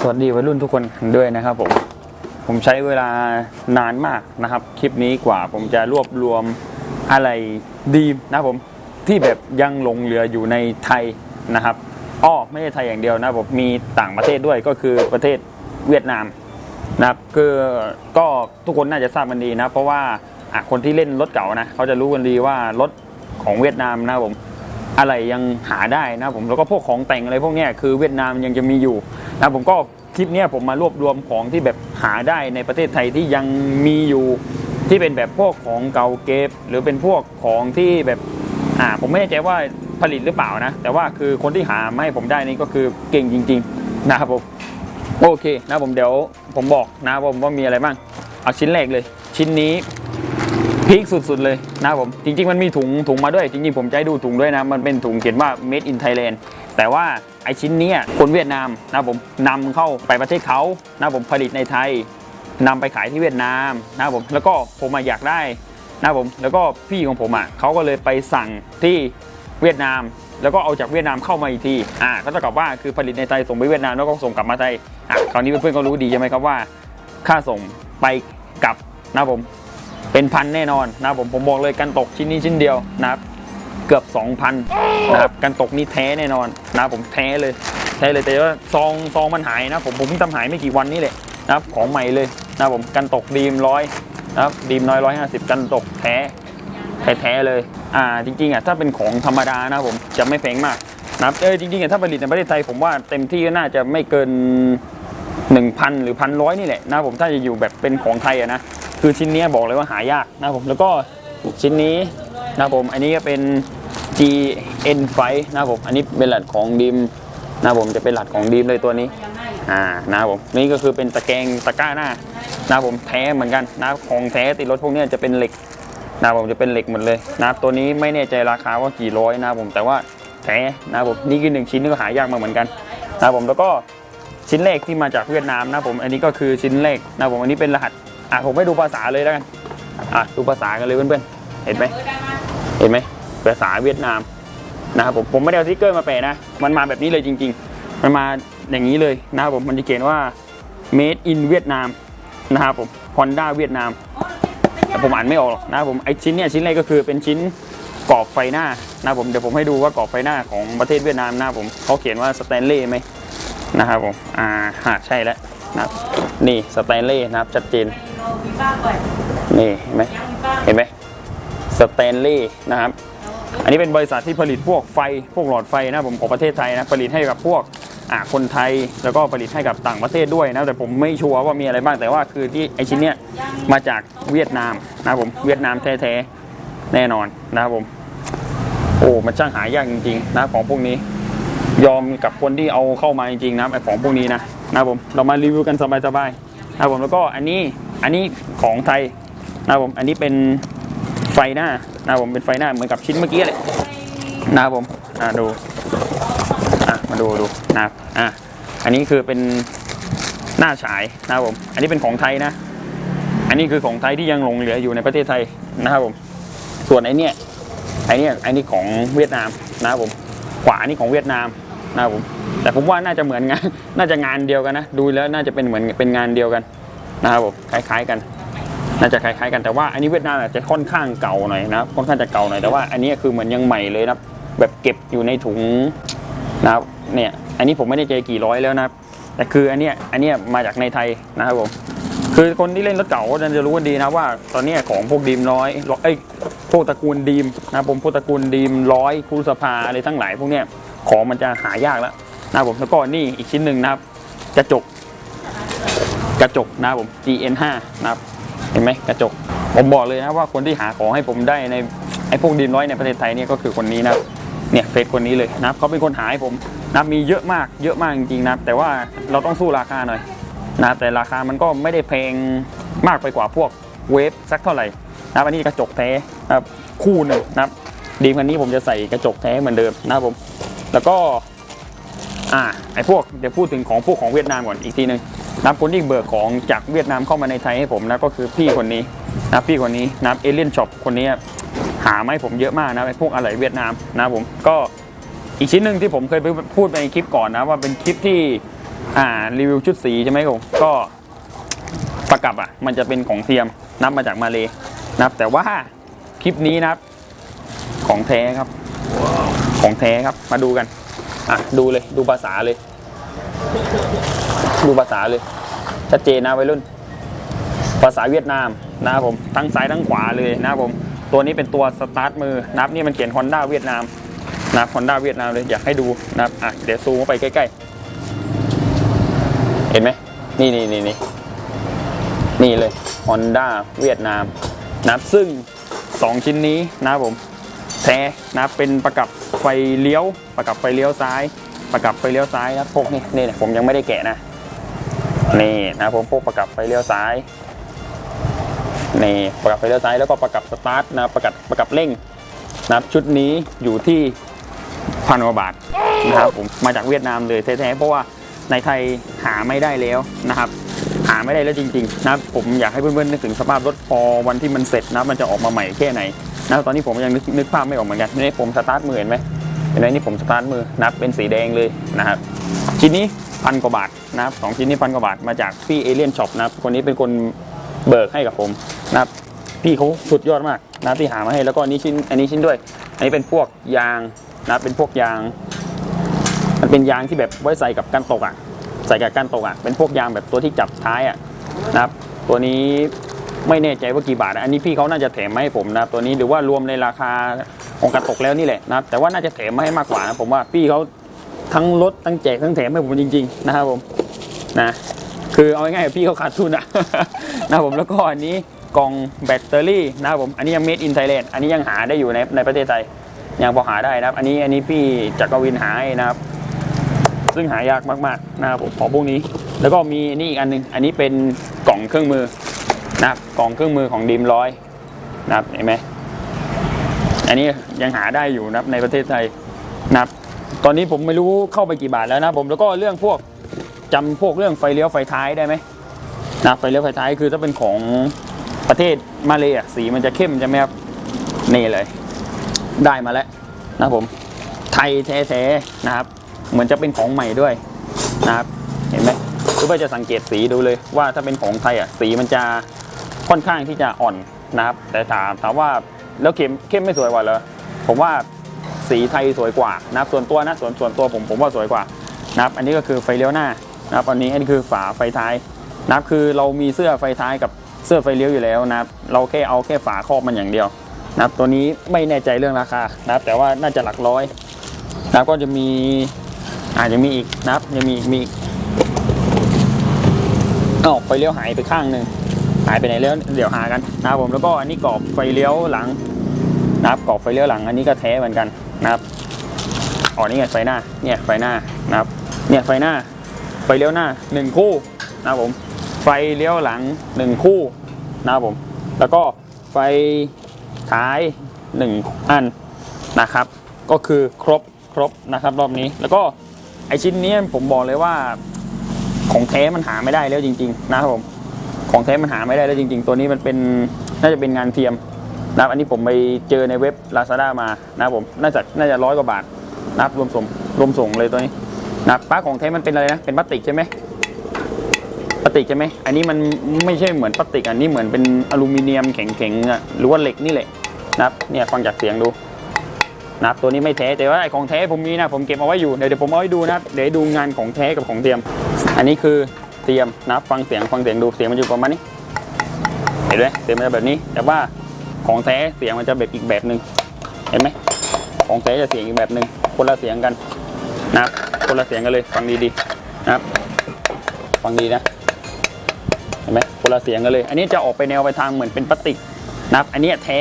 สวัสดีวัยรุ่นทุกคนด้วยนะครับผม ผมใช้เวลานานมากนะครับ คลิปนี้กว่าผมจะรวบรวมอะไรดีนะผม ที่แบบยังหลงเหลืออยู่ในไทยนะครับอ้อไม่ใช่ไทยอย่างเดียวนะผมมีต่างประเทศด้วยก็คือประเทศเวียดนามนะครับคือก็ทุกคนน่าจะทราบกันดีนะ เพราะว่าคนที่เล่นรถเก่านะเขาจะรู้กันดีว่ารถของเวียดนามนะผม อะไรยังหาได้นะผมแล้วก็พวกของแต่งอะไรพวกนี้คือเวียดนามยังจะมีอยู่นะผมก็คลิปนี้ผมมารวบรวมของที่แบบหาได้ในประเทศไทยที่ยังมีอยู่ที่เป็นแบบพวกของเก่าเก็บ หรือเป็นพวกของที่แบบอ่าผมไม่แน่ใจว่าผลิตหรือเปล่านะ แต่ว่าคือคนที่หามาให้ผมได้นี่ก็คือเก่งจริง ๆ นะครับผมโอเคนะผมเดี๋ยวผมบอกนะผมว่ามีอะไรบ้างเอาชิ้นแรกเลย ชิ้นนี้ พีคสุดๆเลยนะครับผมจริงๆมันมีถุงถุงมาด้วย จริงๆผมจะให้ดูถุงด้วยนะ มันเป็นถุงเขียนว่า made in Thailand แต่ว่าไอชิ้นนี้คนเวียดนามนะผมนำเข้าไปประเทศเขานะผมผลิตในไทยนำไปขายที่เวียดนามนะผมแล้วก็ผมอยากได้นะผมแล้วก็พี่ของผมอะเขาก็เลยไปสั่งที่เวียดนาม แล้วก็เอาจากเวียดนามเข้ามาอีกทีอ่าก็เท่ากับว่าคือผลิตในไทยส่งไปเวียดนามแล้วก็ส่งกลับมาไทยอะคราวนี้เพื่อนๆก็รู้ดีใช่ไหมครับว่า ค่าส่งไปกลับนะผม เป็นพันแน่นอนนะผมผมบอกเลยกันตกชิ้นนี้ชิ้นเดียวนะครับ เกือบ 2,000นะครับกันตกนี่แท้แน่นอนนะผมแท้เลยแท้เลยแต่ว่าซองซองมันหายนะ ผมผมเพิ่งทำหายไม่กี่วันนี้แหละนะครับของใหม่เลยนะผมกันตกดีมร้อยนะครับดีมน้อยร้อยห้าสิบกันตกแท้แท้เลย อ่า จริงๆอะถ้าเป็นของธรรมดานะผมจะไม่แพงมากนะเออจริงๆอะถ้าผลิตในประเทศไทยผมว่าเต็มที่ก็น่าจะไม่เกิน 1,000 หรือพันร้อยนี่แหละนะผมถ้าจะอยู่แบบเป็นของไทยอะนะ คือชิ้นเนี้ยบอกเลยว่าหายากนะครับผมแล้วก็ชิ้นนี้นะครับผมอันนี้ก็เป็น GN5 นะครับผมอันนี้เป็นหลัดของดีมนะครับผมจะเป็นหลัดของดีมเลยตัวนี้อ่านะครับผมนี่ก็คือเป็นตะแกรงตะกร้าหน้านะครับผมแท้เหมือนกันนะครับของแท้ติดรถพวกเนี้ยจะเป็นเหล็กนะครับผมจะเป็นเหล็กหมดเลยนะครับตัวนี้ไม่แน่ใจราคาว่ากี่ร้อยนะครับผมแต่ว่าแท้นะครับผมนี่คือหนึ่งชิ้นนี่ก็หายากมาเหมือนกันนะครับผมแล้วก็ชิ้นแรกที่มาจากเวียดนามนะผมอันนี้ก็คือชิ้นแรกนะผมอันนี้เป็นรหัส อะผมไม่ดูภาษาเลยแล้วกันอะดูภาษากันเลยเพื่อนๆเห็นไหมเห็นไหมภาษาเวียดนามนะครับผมผมไม่ได้เอาสติ๊กเกอร์มาแปะนะ มันมาแบบนี้เลยจริง ๆ มันมาอย่างนี้เลยนะครับผมมันจะเขียนว่า made in เวียดนามนะครับผม Honda เวียดนามแต่ผมอ่านไม่ออกหรอกนะครับผมไอชิ้นเนี้ยชิ้นแรกก็คือเป็นชิ้นกรอบไฟหน้านะครับผมเดี๋ยวผมให้ดูว่ากรอบไฟหน้าของประเทศเวียดนามนะครับผมเขาเขียนว่าสแตนเล่ไหมนะครับผมอ่าหาใช่แล้วนะครับนี่สแตนเล่นะครับชัดเจน นี่เห็นไหมเห็นไหมสแตนเล่นะครับ อันนี้เป็นบริษัทที่ผลิตพวกไฟพวกหลอดไฟนะครับผมของประเทศไทยนะผลิตให้กับพวกอ่าคนไทยแล้วก็ผลิตให้กับต่างประเทศด้วยนะแต่ผมไม่ชัวร์ว่ามีอะไรบ้างแต่ว่าคือที่ไอชิ้นเนี้ยมาจากเวียดนามนะครับผมเวียดนามแท้ๆแน่นอนนะครับผม โอ้มันช่างหายากจริงๆนะของพวกนี้ ยอมกับคนที่เอาเข้ามาจริงๆนะไอของพวกนี้นะนะครับผมเรามารีวิวกันสบายๆนะครับผมแล้วก็อันนี้ อันนี้ของไทยนะครับผมอันนี้เป็นไฟหน้านะครับผมเป็นไฟหน้าเหมือนกับชิ้นเมื่อกี้เลยนะครับผมอ่าดูอะมาดูดูนะครับอะอันนี้คือเป็นหน้าฉายนะครับผม อันนี้เป็นของไทยนะ อันนี้คือของไทยที่ยังหลงเหลืออยู่ในประเทศไทยนะครับผม ส่วนไอเนี้ยไอเนี้ยไอนี้ของเวียดนามนะครับผมขวานี่ของเวียดนามนะครับผม แต่ผมว่าน่าจะเหมือนงาน น่าจะงานเดียวกันนะ ดูแล้วน่าจะเป็นเหมือนเป็นงานเดียวกัน นะครับผมคล้ายๆกัน น่าจะคล้ายๆกันแต่ว่าอันนี้เวียดนามอาจจะค่อนข้างเก่าหน่อยนะครับค่อนข้างจะเก่าหน่อยแต่ว่าอันนี้คือเหมือนยังใหม่เลยนะแบบเก็บอยู่ในถุงนะครับเนี่ยอันนี้ผมไม่ได้เจกี่ร้อยแล้วนะครับแต่คืออันเนี้ยอันเนี้ยมาจากในไทยนะครับผมคือคนที่เล่นรถเก่าก็จะรู้กันดีนะว่า ตอนนี้ของพวกดีมร้อยเอ้พวกตระกูลดีมนะผมพวกตระกูลดีมร้อยคูสภาอะไรทั้งหลายพวกเนี้ยของมันจะหายากแล้วนะครับผมแล้วก็นี่อีกชิ้นหนึ่งนะครับกระจก กระจกนะครับผม GN5 นะครับ เห็นไหมกระจก ผมบอกเลยนะว่าคนที่หาของให้ผมได้ในไอ้พวกดีมร้อยในประเทศไทยเนี่ยก็คือคนนี้นะเนี่ยเฟซคนนี้เลยนะครับเขาเป็นคนหาให้ผมนะครับมีเยอะมากเยอะมากจริงๆนะครับแต่ว่าเราต้องสู้ราคาหน่อยนะแต่ราคามันก็ไม่ได้แพงมากไปกว่าพวกเวฟสักเท่าไหร่นะครับอันนี้กระจกแท้นะครับคู่หนึ่งนะครับดีมคันนี้ผมจะใส่กระจกแท้เหมือนเดิมนะครับผม แล้วก็อ่าไอ้พวกเดี๋ยวพูดถึงของพวกของเวียดนามก่อนอีกทีหนึ่ง นับคนที่เบิกของจากเวียดนามเข้ามาในไทยให้ผมนะก็คือพี่คนนี้นะพี่คนนี้นับเอเลียนช็อปคนนี้หาไมาให้ผมเยอะมากนะไอพวกอะไรเวียดนามนะผมก็อีกชิ้นหนึ่งที่ผมเคยไปพูดไปในคลิปก่อนนะว่าเป็นคลิปที่อ่ารีวิวชุดสีใช่ไหมครับผมก็ประกับอะมันจะเป็นของเทียมนับมาจากมาเลยนับแต่ว่าคลิปนี้นะครับ ของแท้ครับ ของแท้ครับมาดูกันอะดูเลยดูภาษาเลย ดูภาษาเลย ชัดเจนนะวัยรุ่น ภาษาเวียดนามนะครับผมทั้งซ้ายทั้งขวาเลยนะครับผมตัวนี้เป็นตัวสตาร์ทมือนะครับนี่มันเขียน Honda เวียดนามนะครับ Honda เวียดนามเลยอยากให้ดูนะครับอะเดี๋ยวซูมเข้าไปใกล้ๆ เห็นไหมนี่นี่นี่นี่นี่เลย Honda เวียดนามนะครับซึ่ง 2 ชิ้นนี้นะครับผมแท้นะครับเป็นประกับไฟเลี้ยว ประกับไฟเลี้ยวซ้าย ประกับไฟเลี้ยวซ้ายนะพวกนี้นี่ผมยังไม่ได้แกะนะ นี่นะผมพวกประกับไฟเลี้ยวซ้ายนี่ประกับไฟเลี้ยวซ้ายแล้วก็ประกับสตาร์ทนะประกับประกับเร่งนะชุดนี้อยู่ที่พันกว่าบาทนะครับผมมาจากเวียดนามเลยแท้ๆเพราะว่าในไทยหาไม่ได้แล้วนะครับ หาไม่ได้แล้วจริงๆนะผมอยากให้เพื่อนๆนึกถึงสภาพรถพอวันที่มันเสร็จนะมันจะออกมาใหม่แค่ไหนนะตอนนี้ผมยังนึกนึกภาพไม่ออกเหมือนกันนี่ผมสตาร์ทมือเห็นไหมเห็นไหมนี่ผมสตาร์ทมือนับเป็นสีแดงเลยนะครับชิ้นนี้ พันกว่าบาทนะครับสองชิ้นนี้พันกว่าบาทมาจากพี่เอเลียนช็อปนะครับคนนี้เป็นคนเบิกให้กับผมนะครับพี่เขาสุดยอดมากนะที่หามาให้แล้วก็อันนี้ชิ้นอันนี้ชิ้นด้วย อันนี้เป็นพวกยางนะเป็นพวกยาง มันเป็นยางที่แบบไว้ใส่กับการตกอะใส่กับการตกอะเป็นพวกยางแบบตัวที่จับท้ายอะนะครับ ตัวนี้ไม่แน่ใจว่ากี่บาท อันนี้พี่เขาน่าจะแถมมาให้ผมนะครับตัวนี้หรือว่ารวมในราคาของการตกแล้วนี่แหละนะครับแต่ว่าน่าจะแถมมาให้มากกว่านะผมว่าพี่เขา ทั้งลดทั้งแจกทั้งแถมให้ผมจริง ๆ นะครับผมนะคือเอาง่ายๆพี่เขาขาดทุนอะนะผมแล้วก็อันนี้กล่องแบตเตอรี่นะครับผมอันนี้ยัง made in Thailand อันนี้ยังหาได้อยู่ในในประเทศไทยยังพอหาได้นะครับ อันนี้อันนี้พี่จักรวินหาให้นะครับ ซึ่งหายากมากๆนะครับผมของพวกนี้ แล้วก็มีนี่อีกอันหนึง อันนี้เป็นกล่องเครื่องมือนะครับกล่องเครื่องมือของดีมร้อยนะครับเห็นไหมอันนี้ยังหาได้อยู่นะครับในประเทศไทยนะครับ ตอนนี้ผมไม่รู้เข้าไปกี่บาทแล้วนะผมแล้วก็เรื่องพวกจำพวกเรื่องไฟเลี้ยวไฟท้ายได้ไหมนะไฟเลี้ยวไฟท้ายคือถ้าเป็นของประเทศมาเลยอะสีมันจะเข้มใช่ไหมครับนี่เลย ได้มาแล้วนะผม ไทยแท้ๆนะครับ เหมือนจะเป็นของใหม่ด้วยนะครับเห็นไหมคือว่าจะสังเกตสีดูเลยว่าถ้าเป็นของไทยอะสีมันจะค่อนข้างที่จะอ่อนนะครับ แต่ถามถามว่าแล้วเข้มเข้มไม่สวยกว่าเหรอผมว่า สีไทยสวยกว่านะครับส่วนตัวนะส่วนส่วนตัวผมผมว่าสวยกว่านะครับอันนี้ก็คือไฟเลี้ยวหน้านะครับอันนี้อันนี้คือฝาไฟท้ายนะครับคือเรามีเสื้อไฟท้ายกับเสื้อไฟเลี้ยวอยู่แล้วนะครับเราแค่เอาแค่ฝาครอบมันอย่างเดียวนะครับตัวนี้ไม่แน่ใจเรื่องราคานะครับแต่ว่าน่าจะหลักร้อยนะครับก็จะมีอาจจะมีอีกนะครับยังมีมีอีกอ้าไฟเลี้ยวหายไปข้างหนึ่งหายไปไหนแล้วเดี๋ยวหากันนะครับผมแล้วก็อันนี้กรอบไฟเลี้ยวหลังนะครับกรอบไฟเลี้ยวหลังอันนี้ก็แท้เหมือนกัน นะครับอ๋อนี่ไงไฟหน้า เนี่ยไฟหน้านะครับ เนี่ยไฟหน้า ไฟเลี้ยวหน้าหนึ่งคู่นะครับผม ไฟเลี้ยวหลังหนึ่งคู่นะครับผม แล้วก็ไฟท้ายหนึ่งอันนะครับ ก็คือครบครบนะครับรอบนี้ แล้วก็ไอชิ้นนี้ผมบอกเลยว่าของแท้มันหาไม่ได้แล้วจริง ๆ นะครับผม ของแท้มันหาไม่ได้แล้วจริง ๆ ตัวนี้มันเป็นน่าจะเป็นงานเทียม นะครับอันนี้ผมไปเจอในเว็บ Lazada มานะครับผมน่าจะน่าจะร้อยกว่าบาทนะครับรวมส่งรวมส่งเลยตัวนี้นับป้าของแท้มันเป็นอะไรนะเป็นพลาสติกใช่ไหมพลาสติกใช่ไหมอันนี้มันไม่ใช่เหมือนพลาสติกอันนี้เหมือนเป็นอลูมิเนียมแข็งๆอะหรือว่าเหล็กนี่แหละนะครับเนี่ยฟังจากเสียงดูนะครับตัวนี้ไม่แท้แต่ว่าไอ้ของแท้ผมมีนะผมเก็บเอาไว้อยู่เดี๋ยวเดี๋ยวผมเอาให้ดูนะครับเดี๋ยวดูงานของแท้กับของเทียม อันนี้คือเทียมนับฟังเสียงฟังเสียงดูเสียงมันอยู่ประมาณนี้เห็นไหมเสียงมันจะแบบนี้แต่ว่า ของแท้เสียงมันจะแบบอีกแบบหนึ่งเห็นไหมของแท้จะเสียงอีกแบบหนึ่งคนละเสียงกันนะครับคนละเสียงกันเลยฟังดีๆนะครับฟังดีนะเห็นไหมคนละเสียงกันเลย อันนี้จะออกไปแนวไปทางเหมือนเป็นพลาสติกนะครับอันนี้แท้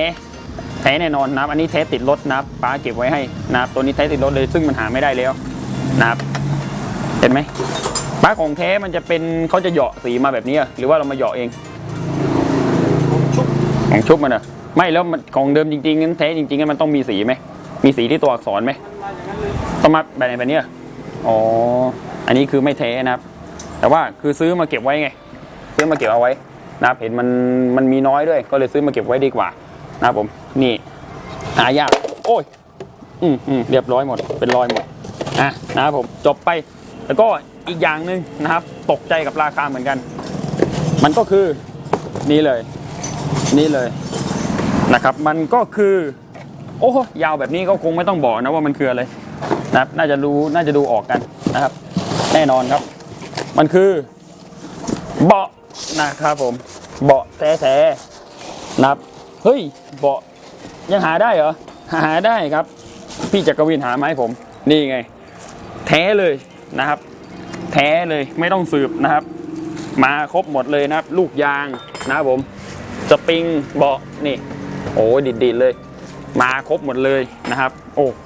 แท้แน่นอนนะครับอันนี้แท้ติดรถนะครับป้าเก็บไว้ให้นะครับตัวนี้แท้ติดรถเลยซึ่งมันหาไม่ได้แล้วนะครับเห็นไหมป้าของแท้มันจะเป็นเขาจะเหยาะสีมาแบบนี้หรือว่าเรามาเหยาะเองของชุบมันเหรอะ ไม่แล้วของเดิมจริงๆงั้นแท้จริงๆงั้นมันต้องมีสีไหมมีสีที่ตัวอักษรไหมต้องมาแบบไหนแบบนี้อะอ๋ออันนี้คือไม่แท้นะครับ แต่ว่าคือซื้อมาเก็บไว้ไง ซื้อมาเก็บเอาไว้นะครับเห็นมันมันมีน้อยด้วย ก็เลยซื้อมาเก็บไว้ดีกว่า นะครับผมนี่หายากโอ้ยออืมอืมเรียบร้อยหมด เป็นรอยหมดอะนะครับผมจบไป แล้วก็อีกอย่างหนึ่งนะครับ ตกใจกับราคาเหมือนกัน มันก็คือนี่เลย นี่เลย นะครับ มันก็คือ โอ้ยาวแบบนี้ก็คงไม่ต้องบอกนะว่ามันคืออะไรนะครับ น่าจะรู้น่าจะดูออกกันนะครับ แน่นอนครับ มันคือ เบาะนะครับผม เบาะแท้ๆนะครับเฮ้ยเบาะยังหาได้เหรอหาได้ครับ พี่จักรวินหามาให้ผม นี่ไง แท้เลยนะครับ แท้เลยไม่ต้องสืบนะครับ มาครบหมดเลยนะครับ ลูกยางนะครับผมสปริงเบาะนี่ โอ้ดิดๆเลย มาครบหมดเลยนะครับ โอ้โห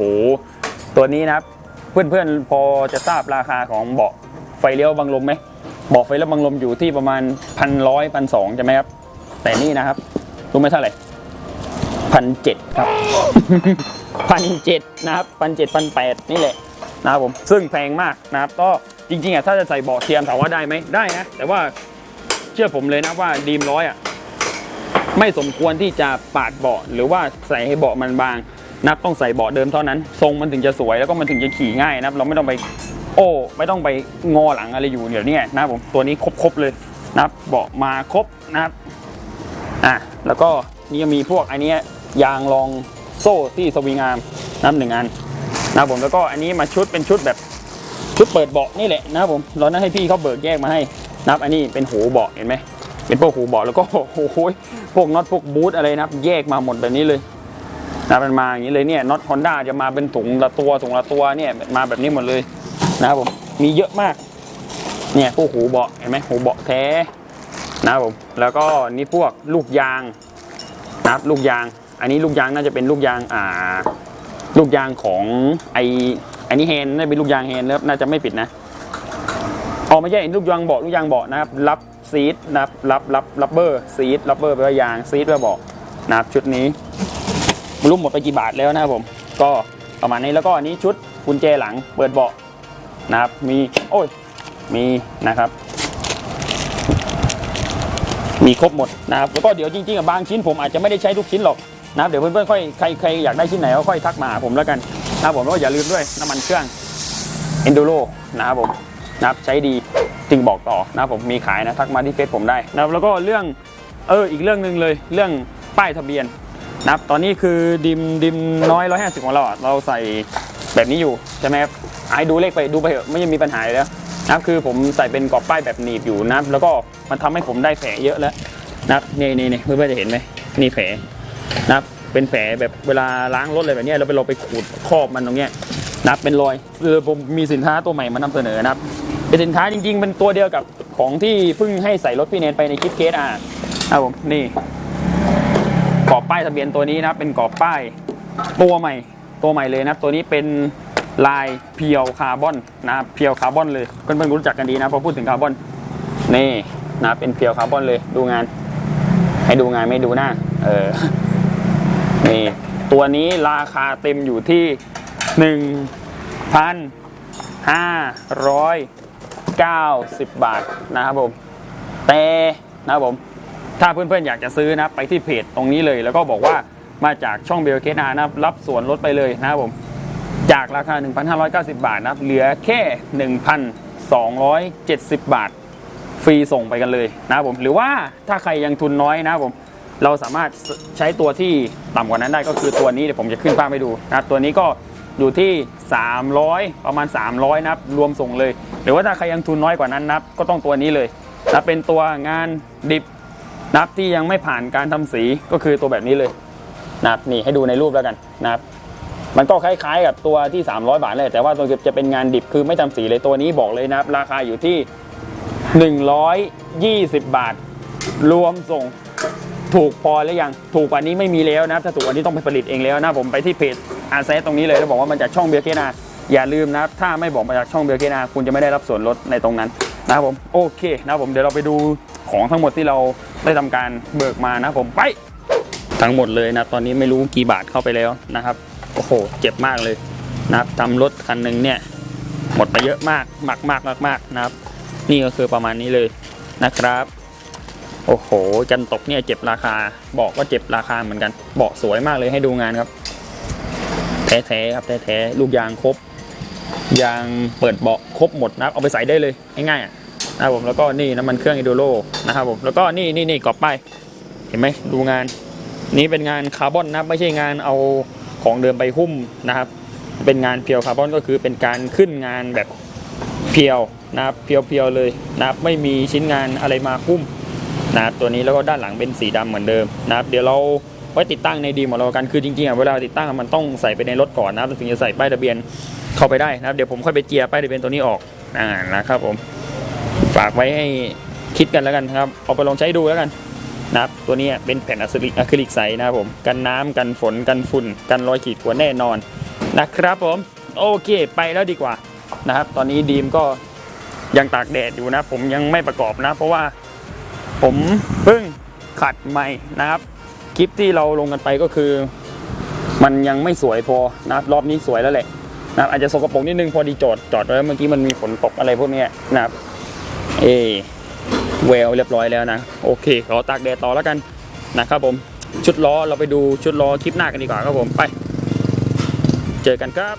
ตัวนี้นะครับ เพื่อนๆพอจะทราบราคาของเบาะไฟเลี้ยวบังลมไหมเบาะไฟเลี้ยวบังลมอยู่ที่ประมาณพันร้อยพันสองใช่ไหมครับ แต่นี่นะครับ รู้ไหมเท่าไหร่พันเจ็ดครับพันเจ็ดนะครับพันเจ็ดพันแปดนี่แหละนะครับผมซึ่งแพงมากนะครับก็จริงๆอะถ้าจะใส่เบาะเทียมถามว่าได้ไหมได้นะ แต่ว่าเชื่อผมเลยนะว่าดีมร้อยอะ ไม่สมควรที่จะปาดเบาะหรือว่าใส่ให้เบาะมันบางนับต้องใส่เบาะเดิมเท่านั้น ทรงมันถึงจะสวยแล้วก็มันถึงจะขี่ง่ายนะครับเราไม่ต้องไปโอ้ไม่ต้องไปงอหลังอะไรอยู่เดี๋ยวนี้นะผมตัวนี้ครบๆเลยนะครับเบาะมาครบนะครับอะแล้วก็นี่มีพวกอันนี้ยางรองโซ่ที่สวิงอาร์มนะครับหนึ่งอันนะผมแล้วก็อันนี้มาชุดเป็นชุดแบบชุดเปิดเบาะนี่แหละนะครับผมเรานั้นให้พี่เขาเบิกแยกมาให้นะครับอันนี้เป็นหูเบาะเห็นไหม เป็นพวกหูเบาะแล้วก็โอ้โหพวกน็อตพวกบูทอะไรนะครับ แยกมาหมดแบบนี้เลยนะมันมาอย่างนี้เลยเนี่ยน็อตฮอนด้าจะมาเป็นถุงละตัวถุงละตัวเนี่ยมาแบบนี้หมดเลยนะครับผมมีเยอะมาก เนี่ยพวกหูเบาะเห็นไหมหูเบาะแท้นะครับผมแล้วก็นี่พวกลูกยางนะครับลูกยาง อันนี้ลูกยางน่าจะเป็นลูกยางอ่า ลูกยางของไออันนี้แฮนน่าจะเป็นลูกยางแฮนนะครับน่าจะไม่ผิดนะอ๋อไม่ใช่ลูกยางเบาะลูกยางเบาะนะครับรับ ซีดรับรับรับรับเบอร์ซีดรับเบอร์แปลว่ายางซีดแปลว่าเบาะนะครับชุดนี้ไม่รู้หมดไปกี่บาทแล้วนะครับผม ก็ประมาณนี้แล้วก็อันนี้ชุดกุญแจหลังเปิดเบาะนะครับมีโอ้ยมีนะครับ มีครบหมดนะครับแล้วก็เดี๋ยวจริงๆอะบางชิ้นผมอาจจะไม่ได้ใช้ทุกชิ้นหรอกนะครับเดี๋ยวเพื่อนๆค่อยใครใครอยากได้ชิ้นไหนก็ค่อยทักมาหาผมแล้วกันนะครับผมแล้วก็อย่าลืมด้วยน้ำมันเครื่อง Enduro นะครับผมนะครับใช้ดี จึงบอกต่อนะผมมีขายนะทักมาที่เฟซผมได้นะครับแล้วก็เรื่องเอออีกเรื่องหนึ่งเลยเรื่องป้ายทะเบียนนะครับตอนนี้คือดิมดิมน้อย 150 ของเราอะเราใส่แบบนี้อยู่ใช่ไหมครับอะให้ดูเลขไปดูไปเถอะไม่ยังมีปัญหาอยู่แล้วนะครับคือผมใส่เป็นกรอบป้ายแบบหนีบอยู่นะแล้วก็มันทำให้ผมได้แผลเยอะแล้วนะครับนี่นี่นี่เพื่อนๆจะเห็นไหมนี่แผลนะครับเป็นแผลแบบเวลาล้างรถอะไรแบบนี้เราไปเราไปขูดครอบมันตรงเนี้ยนะเป็นรอยคือผมมีสินค้าตัวใหม่มานำเสนอนะครับ เป็นสินค้าจริงๆ เป็นตัวเดียวกับของที่เพิ่งให้ใส่รถพี่เนนไปในคลิปเคสอะนะครับผมนี่กรอบป้ายทะเบียนตัวนี้นะเป็นกรอบป้ายตัวใหม่ ตัวใหม่เลยนะตัวนี้เป็นลายเพียวคาร์บอนนะเพียวคาร์บอนเลยเพื่อนๆรู้จักกันดีนะพอพูดถึงคาร์บอนนี่นะเป็นเพียวคาร์บอนเลยดูงาน ให้ดูงานไม่ดูหน้าเออนี่ตัวนี้ราคาเต็มอยู่ที่หนึ่งพันห้าร้อย เก้าสิบบาทนะครับผม แต่นะครับผม ถ้าเพื่อนๆอยากจะซื้อนะไปที่เพจตรงนี้เลย แล้วก็บอกว่ามาจากช่องเบลเคนานะครับรับส่วนลดไปเลยนะครับผม จากราคา 1,590 บาทนะครับเหลือแค่ 1,270 บาท ฟรีส่งไปกันเลยนะครับผม หรือว่าถ้าใครยังทุนน้อยนะครับผมเราสามารถใช้ตัวที่ต่ำกว่านั้นได้ก็คือตัวนี้เดี๋ยวผมจะขึ้นภาพให้ดูนะตัวนี้ก็ อยู่ที่ 300 ประมาณ 300 นะครับ รวมส่งเลย หรือว่าถ้าใครยังทุนน้อยกว่านั้นนะครับ ก็ต้องตัวนี้เลยนะเป็นตัวงานดิบนะครับที่ยังไม่ผ่านการทำสีก็คือตัวแบบนี้เลยนะครับนี่ให้ดูในรูปแล้วกันนะครับ มันก็คล้ายๆกับตัวที่ 300 บาทเลยแต่ว่าตัวจะเป็นงานดิบคือไม่ทำสีเลยตัวนี้บอกเลยนะครับ ราคาอยู่ที่ 120 บาท รวมส่งถูกพอหรือยัง ถูกกว่านี้ไม่มีแล้วนะครับ ถ้าถูกกว่านี้ต้องไปผลิตเองแล้วนะผมไปที่เพจ อาเซตรงนี้เลยแล้วบอกว่ามันจากช่องเบียร์เกนาอย่าลืมนะถ้าไม่บอกมาจากช่องเบียร์เกนาคุณจะไม่ได้รับส่วนลดในตรงนั้นนะครับผมโอเคนะครับผมเดี๋ยวเราไปดูของทั้งหมดที่เราได้ทำการเบิกมานะผมไปทั้งหมดเลยนะตอนนี้ไม่รู้กี่บาทเข้าไปแล้วนะครับโอ้โหเจ็บมากเลยนะครับทำรถคันหนึ่งเนี่ยหมดไปเยอะมากมากมากมากมากนะครับ นี่ก็คือประมาณนี้เลยนะครับ โอ้โหจันตกเนี่ยเจ็บราคาบอกว่าเจ็บราคาเหมือนกันบอกสวยมากเลยให้ดูงานครับ แแท้ๆครับแท้ๆลูกยางครบ ยางเปิดเบาะครบหมดนะครับเอาไปใส่ได้เลยง่ายๆนะครับผมแล้วก็นี่น้ำมันเครื่องไอโดโลนะครับผมแล้วก็นี่นี่นี่กรอบป้ายเห็นไหมดูงาน นี้เป็นงานคาร์บอนนะครับไม่ใช่งานเอาของเดิมไปหุ้มนะครับ เป็นงานเพียวคาร์บอนก็คือเป็นการขึ้นงานแบบเพียวนะครับเพียวๆเลยนะครับไม่มีชิ้นงานอะไรมาหุ้มนะครับตัวนี้แล้วก็ด้านหลังเป็นสีดำเหมือนเดิมนะครับเดี๋ยวเรา ไว้ติดตั้งในดีมของเรากันคือจริงๆอะเวลาติดตั้งมันต้องใส่ไปในรถก่อนนะครับถึงจะใส่ป้ายทะเบียนเข้าไปได้นะครับเดี๋ยวผมค่อยไปเจียป้ายทะเบียนตัวนี้ออกอ่านะครับผมฝากไว้ให้คิดกันแล้วกันครับเอาไปลองใช้ดูแล้วกันนะครับตัวนี้เป็นแผ่นอะคริลิกอะคริลิกใสนะครับผมกันน้ำกันฝนกันฝุ่น กันรอยขีดข่วนแน่นอนนะครับผมโอเคไปแล้วดีกว่านะครับ ตอนนี้ดีมก็ยังตากแดดอยู่นะ ผมยังไม่ประกอบนะ เพราะว่าผมเพิ่งขัดใหม่นะครับ คลิปที่เราลงกันไปก็คือ มันยังไม่สวยพอนะครับรอบนี้สวยแล้วแหละนะครับอาจจะสกปรกนิดนึงพอดีจอดจอดไว้เมื่อกี้มันมีฝนตกอะไรพวกนี้นะครับเอเวลเรียบร้อยแล้วนะโอเครอตากแดดต่อแล้วกันนะครับผมชุดล้อเราไปดูชุดล้อคลิปหน้ากันดีกว่าครับผมไป เจอกันครับ